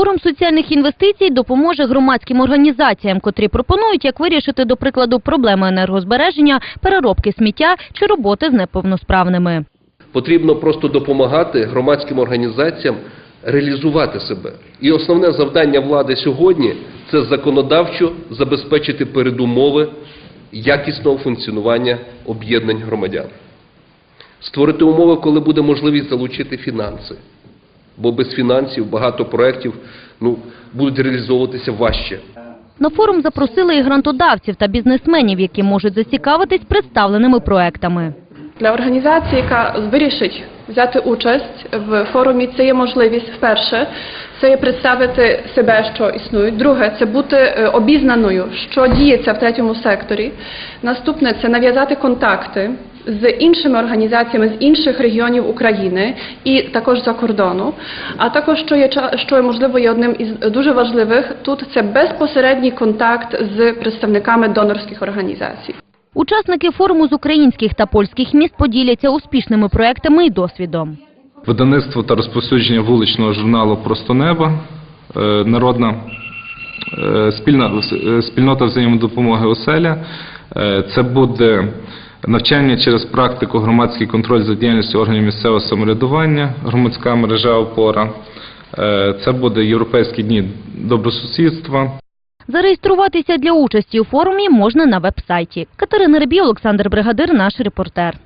Форум соціальних інвестицій допоможе громадським організаціям, котрі пропонують, як вирішити, до прикладу, проблеми енергозбереження, переробки сміття чи роботи з неповносправними. Потрібно просто допомагати громадським організаціям реалізувати себе. І основне завдання влади сьогодні це законодавчо забезпечити передумови якісного функціонування об'єднань громадян. Створити умови, коли буде можливість залучити фінанси. Бо без фінансів багато проєктів ну, будуть реалізовуватися важче. На форум запросили і грантодавців та бізнесменів, які можуть зацікавитись представленими проектами. Для організації, яка вирішить взяти участь в форумі, це є можливість вперше. Це є представити себе, що існують. Друге, це бути е, обізнаною, що діється в третьому секторі. Наступне це нав'язати контакти з іншими організаціями з інших регіонів України і також за кордону. А також, що є ча- що можливо є одним із дуже важливих тут, це безпосередній контакт з представниками донорських організацій. Учасники форуму з українських та польських міст поділяться успішними проектами і досвідом. Видаництво та розповсюдження вуличного журналу Просто неба, е, народна е, спільна, е, спільнота взаємодопомоги оселя. Це буде навчання через практику громадський контроль за діяльністю органів місцевого самоврядування, громадська мережа опора. Е, Це буде Європейські дні добросусідства. Зареєструватися для участі у форумі можна на веб-сайті. Катерина Рибій, Олександр Бригадир, наш репортер.